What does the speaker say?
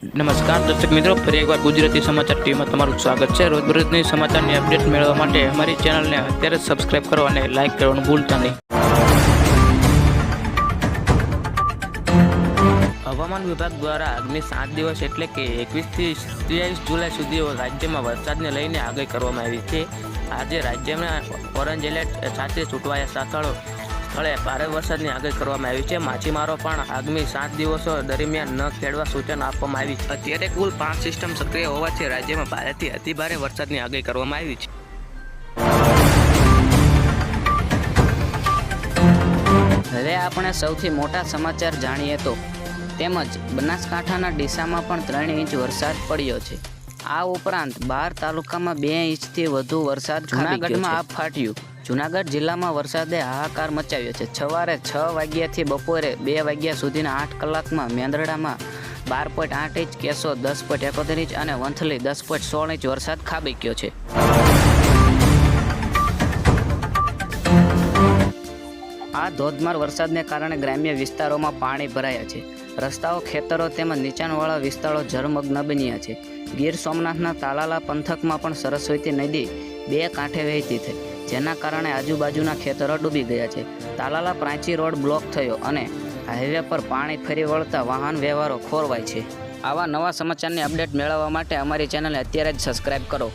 નમસ્કાર, દર્શક મિત્રો, ફરી એકવાર ગુજરાતી સમાચાર ટીવીમાં તમારું સ્વાગત છે. રોજબરોજની સમાચારની અપડેટ મેળવવા માટે અમારી ચેનલને અત્યારે સબસ્ક્રાઇબ કરો અને લાઇક કરવાનું ભૂલતા નહીં. હવામાન વિભાગ દ્વારા આગામી સાત દિવસ એટલે કે એકવીસથી ત્રેવીસ જુલાઈ સુધી રાજ્યમાં વરસાદને લઈને આગાહી કરવામાં આવી છે. આજે રાજ્યમાં ઓરેન્જ એલર્ટ સાથે ચૂંટવાયા સ્થળો સ્થળે ભારે વરસાદની આગાહી કરવામાં આવી છે. માછીમારો પણ આગામી સાત દિવસો દરમિયાન ન ખેડવા સૂચન આપવામાં આવી છે. અત્યારે કુલ પાંચ સિસ્ટમ સક્રિય હોવાથી રાજ્યમાં ભારેથી અતિભારે વરસાદની આગાહી કરવામાં આવી છે. હવે આપણે સૌથી મોટા સમાચાર જાણીએ તો તેમજ બનાસકાંઠાના ડીસામાં પણ ત્રણ ઇંચ વરસાદ પડ્યો છે. આ ઉપરાંત બાર તાલુકામાં બે ઇંચથી વધુ વરસાદ જૂનાગઢમાં આ ફાટ્યું. જૂનાગઢ જિલ્લામાં વરસાદે હાહાકાર મચાવ્યો છે. સવારે છ વાગ્યાથી બપોરે બે વાગ્યા સુધીના આઠ કલાકમાં મેંદરડામાં બાર પોઈન્ટ આઠ ઇંચ કેસો દસ પોઈન્ટ એકોતેર ઇંચ અને વંથલી દસ પોઈન્ટ સોળ ઇંચ વરસાદ ખાબક્યો છે. આ ધોધમાર વરસાદને કારણે ગ્રામ્ય વિસ્તારોમાં પાણી ભરાયા છે. રસ્તાઓ, ખેતરો તેમજ નીચાણવાળા વિસ્તારો જળમગ્ન બન્યા છે. ગીર સોમનાથના તાલાલા પંથકમાં પણ સરસ્વતી નદી બે કાંઠે વહેતી થઈ. જેના કારણે આજુબાજુના ખેતરો ડૂબી ગયા છે. તાલાલા પ્રાંચી રોડ બ્લોક થયો અને હાઈવે પર પાણી ફરી વળતા વાહન વ્યવહારો ખોરવાય છે. આવા નવા સમાચારની અપડેટ મેળવવા માટે અમારી ચેનલને અત્યારે જ સબસ્ક્રાઈબ કરો.